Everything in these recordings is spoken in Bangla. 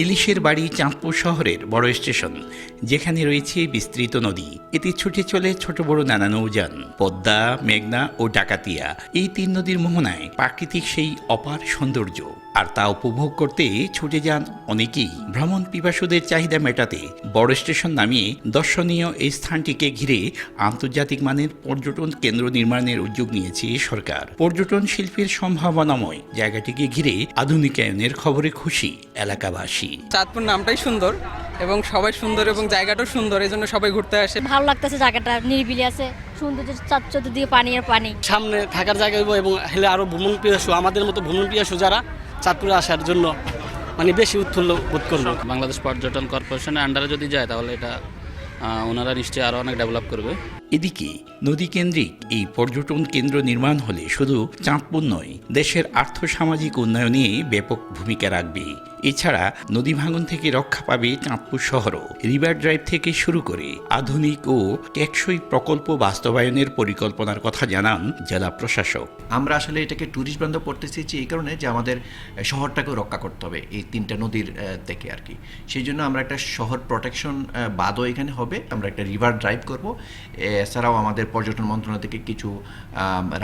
ইলিশের বাড়ি চাঁদপুর শহরের বড় স্টেশন। যেখানে রয়েছে বিস্তৃত নদী। এতে ছুটে চলে ছোট বড় নানা নৌযান, পদ্মা, মেঘনা ও ডাকাতিয়া। এই তিন নদীর মোহনায় প্রাকৃতিক সেই অপার সৌন্দর্য। আর তা উপভোগ করতে ছুটে যান অনেকেই। ভ্রমণ পিপাসুদের চাহিদা মেটাতে বড় স্টেশন নামিয়ে দর্শনীয় এই স্থানটিকে ঘিরে আন্তর্জাতিক মানের পর্যটন কেন্দ্র নির্মাণের উদ্যোগ নিয়েছে সরকার। পর্যটন শিল্পের সম্ভাবনাময় জায়গাটিকে ঘিরে আধুনিকায়নের খবরে খুশি এলাকাবাসী। চাঁদপুর নামটাই সুন্দর এবং সবাই সুন্দর এবং জায়গাটাও সুন্দর এই জন্য সবাই ঘুরতে আসে। ভালো লাগতেছে জায়গাটা নিরিবিলি আছে সৌন্দর্য চার চতুর্দিকে পানি আর পানি। সামনে থাকার জায়গা এবং হেলে আরও ভ্রমণ পিয়াসু আমাদের মতো ভ্রমণ পিয়াসু যারা। চাঁদপুরে আসার জন্য মানে বেশি উৎফুল্ল বোধ করব। বাংলাদেশ পর্যটন কর্পোরেশনের আন্ডারে যদি যায় তাহলে এটা ওনারা নিশ্চয়ই আরও অনেক ডেভেলপ করবে। এদিকে নদী কেন্দ্রিক এই পর্যটন কেন্দ্র নির্মাণ হলে শুধু চাঁদপুর নয় দেশের আর্থসামাজিক উন্নয়নে ব্যাপক ভূমিকা রাখবে। এছাড়া নদী ভাঙন থেকে রক্ষা পাবে চাঁদপুর শহরও। রিভার ড্রাইভ থেকে শুরু করে আধুনিক ও টেকসই প্রকল্প বাস্তবায়নের পরিকল্পনার কথা জানান জেলা প্রশাসক। আমরা আসলে এটাকে ট্যুরিস্ট বান্ধব করতে চেয়েছি এই কারণে যে আমাদের শহরটাকেও রক্ষা করতে হবে এই তিনটা নদীর থেকে আর কি। সেই জন্য আমরা একটা শহর প্রোটেকশন বাদও এখানে হবে। আমরা একটা রিভার ড্রাইভ করব। এছাড়াও আমাদের পর্যটন মন্ত্রণালয় থেকে কিছু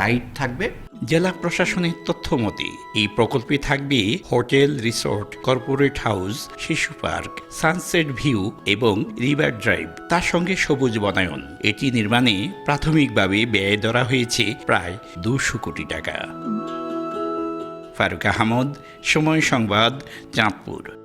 রাইড থাকবে। জেলা প্রশাসনের তথ্য মতে এই প্রকল্পে থাকবে হোটেল, রিসোর্ট, কর্পোরেট হাউস, শিশু পার্ক, সানসেট ভিউ এবং রিভার ড্রাইভ, তার সঙ্গে সবুজ বনায়ন। এটি নির্মাণে প্রাথমিকভাবে ব্যয় ধরা হয়েছে প্রায় দুশো কোটি টাকা। ফারুক আহমদ, সময় সংবাদ, চাঁদপুর।